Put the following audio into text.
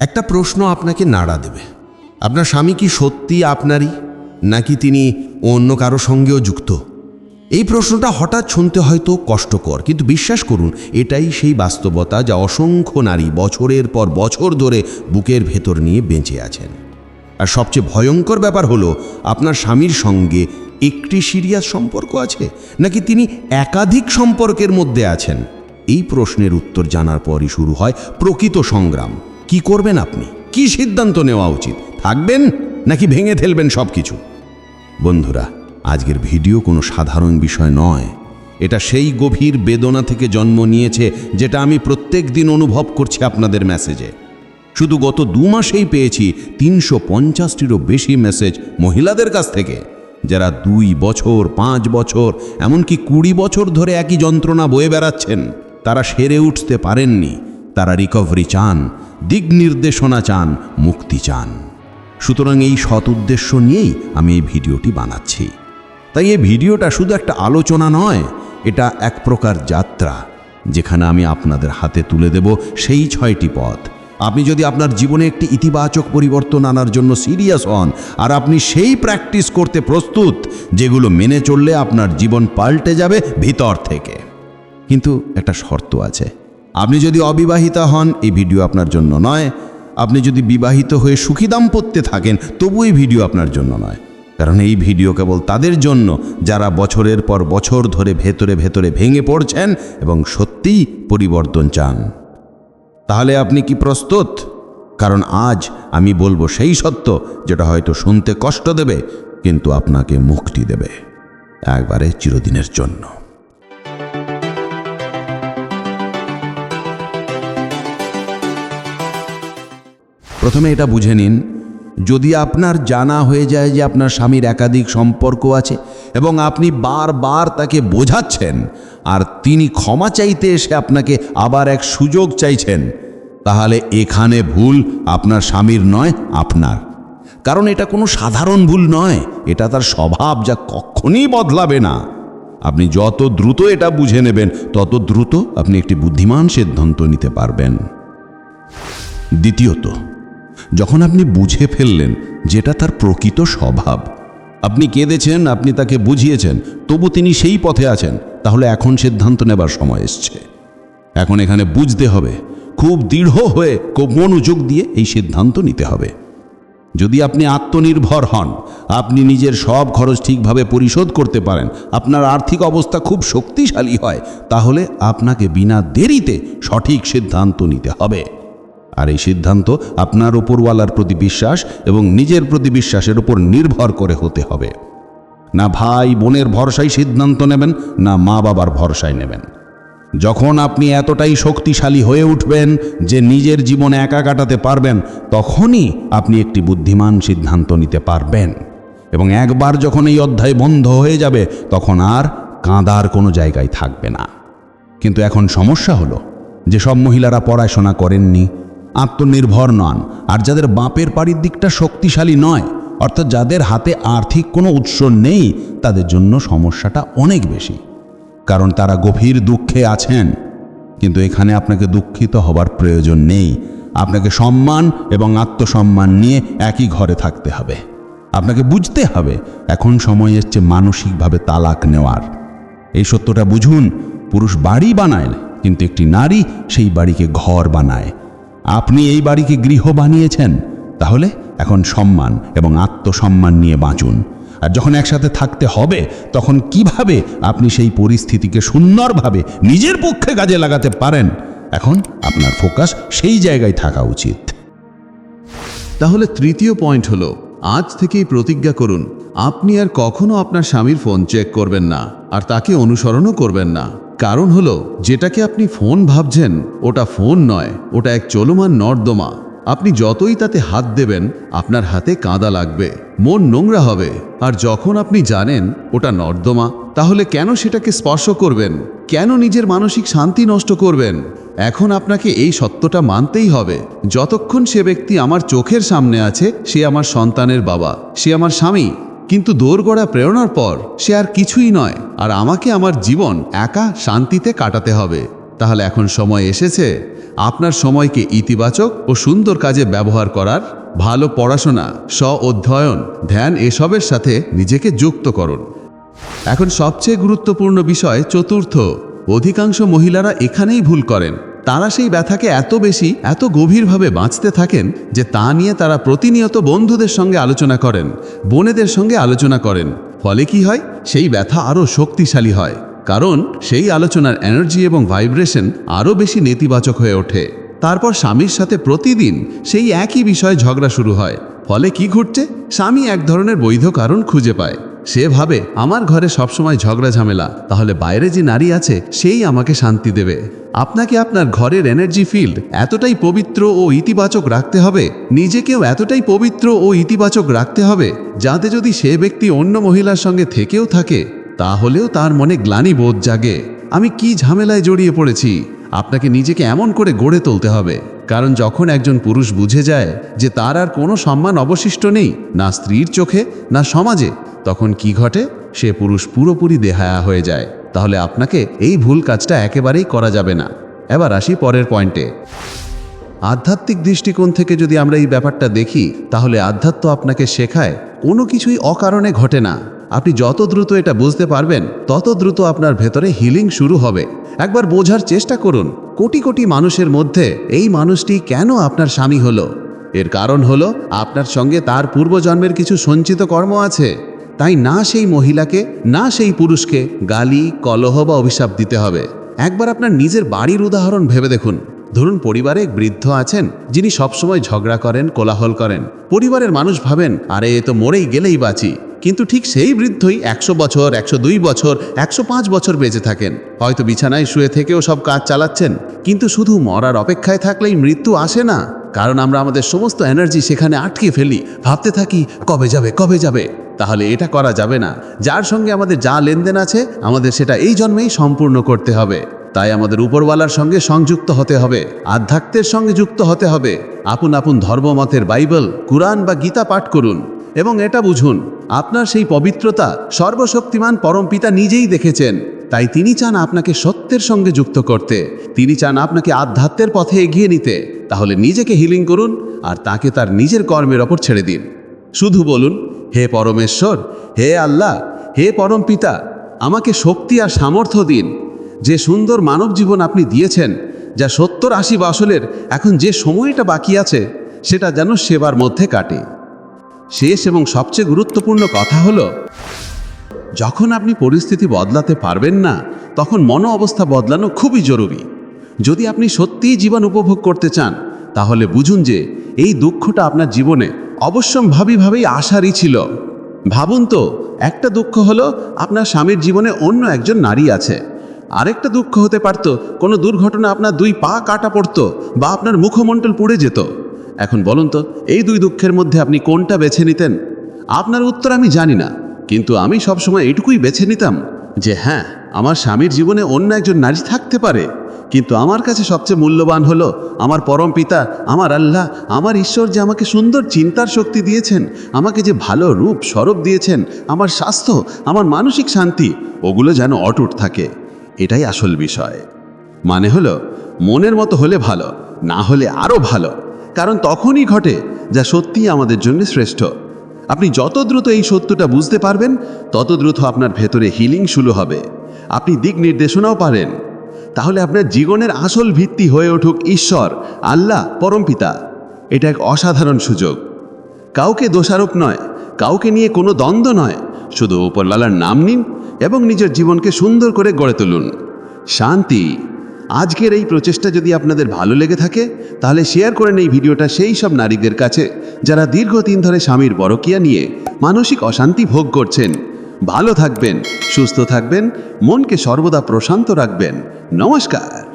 একটা প্রশ্ন আপনাকে নাড়া দেবে। আপনার স্বামী কি সত্যি আপনারই, নাকি তিনি অন্য কারও সঙ্গেও যুক্ত? এই প্রশ্নটা হঠাৎ শুনতে হয়তো কষ্টকর, কিন্তু বিশ্বাস করুন, এটাই সেই বাস্তবতা যা অসংখ্য নারী বছরের পর বছর ধরে বুকের ভেতর নিয়ে বেঁচে আছেন। আর সবচেয়ে ভয়ঙ্কর ব্যাপার হলো, আপনার স্বামীর সঙ্গে একটি সিরিয়াস সম্পর্ক আছে, নাকি তিনি একাধিক সম্পর্কের মধ্যে আছেন? এই প্রশ্নের উত্তর জানার পরই শুরু হয় প্রকৃত সংগ্রাম। কি করবেন আপনি? কি সিদ্ধান্ত নেওয়া উচিত? থাকবেন নাকি ভেঙে ফেলবেন সব কিছু বন্ধুরা, আজকের ভিডিও কোনো সাধারণ বিষয় নয়। এটা সেই গভীর বেদনা থেকে জন্ম নিয়েছে যেটা আমি প্রত্যেক দিন অনুভব করছি আপনাদের মেসেজে। শুধু গত দু মাসেই পেয়েছি তিনশো পঞ্চাশটিরও বেশি মেসেজ মহিলাদের কাছ থেকে। যারা দুই বছর, পাঁচ বছর, এমনকি কুড়ি বছর ধরে একই যন্ত্রণা বয়ে বেড়াচ্ছেন, তারা সেরে উঠতে পারেননি, তারা রিকভারি চান দিক নির্দেশনা চান, মুক্তি চান। সুতরাং এই সৎ উদ্দেশ্য নিয়েই আমি এই ভিডিওটি বানাচ্ছি। তাই এই ভিডিওটা শুধু একটা আলোচনা নয়, এটা এক প্রকার যাত্রা, যেখানে আমি আপনাদের হাতে তুলে দেব সেই ছয়টি পথ। আপনি যদি আপনার জীবনে একটি ইতিবাচক পরিবর্তন আনার জন্য সিরিয়াস হন, আর আপনি সেই প্র্যাকটিস করতে প্রস্তুত, যেগুলো মেনে চললে আপনার জীবন পাল্টে যাবে ভিতর থেকে। কিন্তু একটা শর্ত আছে আপনি যদি অবিবাহিতা হন, এই ভিডিও আপনার জন্য নয়। আপনি যদি বিবাহিত হয়ে সুখী দাম্পত্যে থাকেন, তবু এই ভিডিও আপনার জন্য নয়। কারণ এই ভিডিও কেবল তাদের জন্য, যারা বছরের পর বছর ধরে ভেতরে ভেতরে ভেঙে পড়ছেন এবং সত্যিই পরিবর্তন চান। তাহলে আপনি কি প্রস্তুত? কারণ আজ আমি বলব সেই সত্য, যেটা হয়তো শুনতে কষ্ট দেবে, কিন্তু আপনাকে মুক্তি দেবে। একবারে চিরদিনের জন্য। প্রথমে এটা বুঝে নিন, যদি আপনার জানা হয়ে যায় যে আপনার স্বামীর একাধিক সম্পর্ক আছে এবং আপনি বারবার তাকে বোঝাচ্ছেন, আর তিনি ক্ষমা চাইতে এসে আপনাকে আবার এক সুযোগ চাইছেন, তাহলে এখানে ভুল আপনার স্বামীর নয়, আপনার। কারণ এটা কোনো সাধারণ ভুল নয়, এটা তার স্বভাব যা কখনই বদলাবে না। আপনি যত দ্রুত এটা বুঝে নেবেন, তত দ্রুত আপনি একটি বুদ্ধিমান সিদ্ধান্ত নিতে পারবেন। দ্বিতীয়ত যখন আপনি বুঝে ফেললেন যেটা তার প্রকৃত স্বভাব, আপনি কেঁদেছেন, আপনি তাকে বুঝিয়েছেন, তবু তিনি সেই পথে আছেন, তাহলে এখন সিদ্ধান্ত নেবার সময় এসছে। এখন এখানে বুঝতে হবে, খুব দৃঢ় হয়ে, খুব মনোযোগ দিয়ে এই সিদ্ধান্ত নিতে হবে। যদি আপনি আত্মনির্ভর হন, আপনি নিজের সব খরচ ঠিকভাবে পরিশোধ করতে পারেন, আপনার আর্থিক অবস্থা খুব শক্তিশালী হয়, তাহলে আপনাকে বিনা দেরিতে সঠিক সিদ্ধান্ত নিতে হবে। আর এই সিদ্ধান্ত আপনার ওপরওয়ালার প্রতি বিশ্বাস এবং নিজের প্রতি বিশ্বাসের উপর নির্ভর করে হতে হবে। না ভাই বোনের ভরসায় সিদ্ধান্ত নেবেন, না মা বাবার ভরসায় নেবেন। যখন আপনি এতটাই শক্তিশালী হয়ে উঠবেন যে নিজের জীবন একা কাটাতে পারবেন, তখনই আপনি একটি বুদ্ধিমান সিদ্ধান্ত নিতে পারবেন। এবং একবার যখন এই অধ্যায় বন্ধ হয়ে যাবে, তখন আর কাঁদার কোনো জায়গায় থাকবে না। কিন্তু এখন সমস্যা হলো যে সব মহিলারা পড়াশোনা করেননি আত্মনির্ভর নন। আর যাদের বাপের বাড়ির দিকটা শক্তিশালী নয়, অর্থাৎ যাদের হাতে আর্থিক কোনো উৎস নেই, তাদের জন্য সমস্যাটা অনেক বেশি। কারণ তারা গভীর দুঃখে আছেন। কিন্তু এখানে আপনাকে দুঃখিত হবার প্রয়োজন নেই। আপনাকে সম্মান এবং আত্মসম্মান নিয়ে একই ঘরে থাকতে হবে। আপনাকে বুঝতে হবে, এখন সময় এসছে মানসিকভাবে তালাক নেওয়ার। এই সত্যটা বুঝুন, পুরুষ বাড়ি বানায়, কিন্তু একটি নারী সেই বাড়িকে ঘর বানায়। আপনি এই বাড়িকে গৃহ বানিয়েছেন, তাহলে এখন সম্মান এবং আত্মসম্মান নিয়ে বাঁচুন। আর যখন একসাথে থাকতে হবে, তখন কীভাবে আপনি সেই পরিস্থিতিকে সুন্দরভাবে নিজের পক্ষে কাজে লাগাতে পারেন? এখন আপনার ফোকাস সেই জায়গায় থাকা উচিত। তাহলে তৃতীয় পয়েন্ট হলো, আজ থেকেই প্রতিজ্ঞা করুন, আপনি আর কখনো আপনার স্বামীর ফোন চেক করবেন না, আর তাকে অনুসরণও করবেন না। কারণ হলো, যেটাকে আপনি ফোন ভাবছেন, ওটা ফোন নয়, ওটা এক চলমান নর্দমা। আপনি যতই তাতে হাত দেবেন, আপনার হাতে কাঁদা লাগবে, মন নোংরা হবে। আর যখন আপনি জানেন ওটা নর্দমা, তাহলে কেন সেটাকে স্পর্শ করবেন? কেন নিজের মানসিক শান্তি নষ্ট করবেন? এখন আপনাকে এই সত্যটা মানতেই হবে। যতক্ষণ সে ব্যক্তি আমার চোখের সামনে আছে, সে আমার সন্তানের বাবা, সে আমার স্বামী কিন্তু দোরগড়া প্রেরণার পর সে আর কিছুই নয়। আর আমাকে আমার জীবন একা শান্তিতে কাটাতে হবে। তাহলে এখন সময় এসেছে আপনার সময়কে ইতিবাচক ও সুন্দর কাজে ব্যবহার করার ভালো পড়াশোনা স্ব অধ্যয়ন ধ্যান এসবের সাথে নিজেকে যুক্ত করুন। এখন সবচেয়ে গুরুত্বপূর্ণ বিষয় চতুর্থ। অধিকাংশ মহিলারা এখানেই ভুল করেন। তারা সেই ব্যথাকে এত বেশি, এত গভীরভাবে বাঁচতে থাকেন যে তা নিয়ে তারা প্রতিনিয়ত বন্ধুদের সঙ্গে আলোচনা করেন, বোনেদের সঙ্গে আলোচনা করেন। ফলে কি হয়? সেই ব্যথা আরও শক্তিশালী হয়। কারণ সেই আলোচনার এনার্জি এবং ভাইব্রেশন আরও বেশি নেতিবাচক হয়ে ওঠে। তারপর স্বামীর সাথে প্রতিদিন সেই একই বিষয়ে ঝগড়া শুরু হয়। ফলে কি ঘটছে? স্বামী এক ধরনের বৈধ কারণ খুঁজে পায়। সে ভাবে, আমার ঘরে সবসময় ঝগড়া ঝামেলা, তাহলে বাইরে যে নারী আছে, সেই আমাকে শান্তি দেবে। আপনাকে আপনার ঘরের এনার্জি ফিল্ড এতটাই পবিত্র ও ইতিবাচক রাখতে হবে। নিজেকেও এতটাই পবিত্র ও ইতিবাচক রাখতে হবে, যাতে যদি সে ব্যক্তি অন্য মহিলার সঙ্গে থেকেও থাকে, তাহলেও তার মনে গ্লানি বোধ জাগে। আমি কি ঝামেলায় জড়িয়ে পড়েছি? আপনাকে নিজেকে এমন করে গড়ে তুলতে হবে। কারণ যখন একজন পুরুষ বুঝে যায় যে তার আর কোনো সম্মান অবশিষ্ট নেই, না স্ত্রীর চোখে, না সমাজে, তখন কি ঘটে? সে পুরুষ পুরোপুরি দেহায়া হয়ে যায়। তাহলে আপনাকে এই ভুল কাজটা একেবারেই করা যাবে না। এবার আসি পরের পয়েন্টে। আধ্যাত্মিক দৃষ্টিকোণ থেকে যদি আমরা এই ব্যাপারটা দেখি, তাহলে আধ্যাত্ম আপনাকে শেখায় কোনো কিছুই অকারণে ঘটে না। আপনি যত দ্রুত এটা বুঝতে পারবেন, তত দ্রুত আপনার ভেতরে হিলিং শুরু হবে। একবার বোঝার চেষ্টা করুন, কোটি কোটি মানুষের মধ্যে এই মানুষটি কেন আপনার স্বামী হলো? এর কারণ হলো, আপনার সঙ্গে তার পূর্বজন্মের কিছু সঞ্চিত কর্ম আছে। তাই না সেই মহিলাকে, না সেই পুরুষকে গালি, কলহ বা অভিশাপ দিতে হবে। একবার আপনার নিজের বাড়ির উদাহরণ ভেবে দেখুন। ধরুন পরিবারে এক বৃদ্ধ আছেন, যিনি সবসময় ঝগড়া করেন, কোলাহল করেন। পরিবারের মানুষ ভাবেন, আরে তো মরেই গেলেই বাঁচি। কিন্তু ঠিক সেই বৃদ্ধই একশো বছর, একশো দুই বছর, একশো পাঁচ বছর বেঁচে থাকেন। হয়তো বিছানায় শুয়ে থেকেও সব কাজ চালাচ্ছেন। কিন্তু শুধু মরার অপেক্ষায় থাকলেই মৃত্যু আসে না। কারণ আমরা আমাদের সমস্ত এনার্জি সেখানে আটকে ফেলি। ভাবতে থাকি, কবে যাবে কবে যাবে? তাহলে এটা করা যাবে না। যার সঙ্গে আমাদের যা লেনদেন আছে, আমাদের সেটা এই জন্মেই সম্পূর্ণ করতে হবে। তাই আমাদের উপরওয়ালার সঙ্গে সংযুক্ত হতে হবে। আধ্যাত্মের সঙ্গে যুক্ত হতে হবে। আপন আপন ধর্মমতের বাইবেল, কুরআন বা গীতা পাঠ করুন। এবং এটা বুঝুন, আপনার সেই পবিত্রতা সর্বশক্তিমান পরমপিতা নিজেই দেখেছেন। তাই তিনি চান আপনাকে সত্যের সঙ্গে যুক্ত করতে। তিনি চান আপনাকে আধ্যাত্মের পথে এগিয়ে নিতে। তাহলে নিজেকে হিলিং করুন আর তাকে তার নিজের কর্মের ওপর ছেড়ে দিন। শুধু বলুন, হে পরমেশ্বর, হে আল্লাহ, হে পরম পিতা, আমাকে শক্তি আর সামর্থ্য দিন। যে সুন্দর মানব জীবন আপনি দিয়েছেন, যা সত্তর আশি বছরের, এখন যে সময়টা বাকি আছে, সেটা যেন সেবার মধ্যে কাটে। শেষ এবং সবচেয়ে গুরুত্বপূর্ণ কথা হলো যখন আপনি পরিস্থিতি বদলাতে পারবেন না, তখন মন অবস্থা বদলানো খুবই জরুরি। যদি আপনি সত্যিই জীবন উপভোগ করতে চান, তাহলে বুঝুন যে এই দুঃখটা আপনার জীবনে অবশ্যম্ভাবীভাবেই আসারই ছিল। ভাবুন তো, একটা দুঃখ হলো আপনার স্বামীর জীবনে অন্য একজন নারী আছে। আরেকটা দুঃখ হতে পারত, কোনো দুর্ঘটনা আপনার দুই পা কাটা পড়তো বা আপনার মুখমণ্ডল পুড়ে যেত। এখন বলুন তো, এই দুই দুঃখের মধ্যে আপনি কোনটা বেছে নিতেন? আপনার উত্তর আমি জানি না। কিন্তু আমি সবসময় এটুকুই বেছে নিতাম যে হ্যাঁ আমার স্বামীর জীবনে অন্য একজন নারী থাকতে পারে। কিন্তু আমার কাছে সবচেয়ে মূল্যবান হলো, আমার পরম পিতা, আমার আল্লাহ, আমার ঈশ্বর যে আমাকে সুন্দর চিন্তার শক্তি দিয়েছেন, আমাকে যে ভালো রূপ, স্বরূপ দিয়েছেন, আমার স্বাস্থ্য, আমার মানসিক শান্তি, ওগুলো যেন অটুট থাকে। এটাই আসল বিষয়। মানে হলো, মনের মতো হলে ভালো, না হলে আরও ভালো। কারণ তখনই ঘটে যা সত্যিই আমাদের জন্য শ্রেষ্ঠ। আপনি যত দ্রুত এই সত্যটা বুঝতে পারবেন, তত দ্রুত আপনার ভেতরে হিলিং শুরু হবে। আপনি দিক নির্দেশনাও পারেন। তাহলে আপনার জীবনের আসল ভিত্তি হয়ে উঠুক ঈশ্বর, আল্লাহ পরমপিতা এটা এক অসাধারণ সুযোগ। কাউকে দোষারোপ নয়, কাউকে নিয়ে কোনো দ্বন্দ্ব নয়। শুধু উপরলালার নাম নিন এবং নিজের জীবনকে সুন্দর করে গড়ে তুলুন। শান্তি। আজকের এই প্রচেষ্টা যদি আপনাদের ভালো লেগে থাকে, তাহলে শেয়ার করেন এই ভিডিওটা সেই সব নারীদের কাছে, যারা দীর্ঘদিন ধরে স্বামীর বরকিয়া নিয়ে মানসিক অশান্তি ভোগ করছেন। ভালো থাকবেন, সুস্থ থাকবেন, মনকে সর্বদা প্রশান্ত রাখবেন। নমস্কার।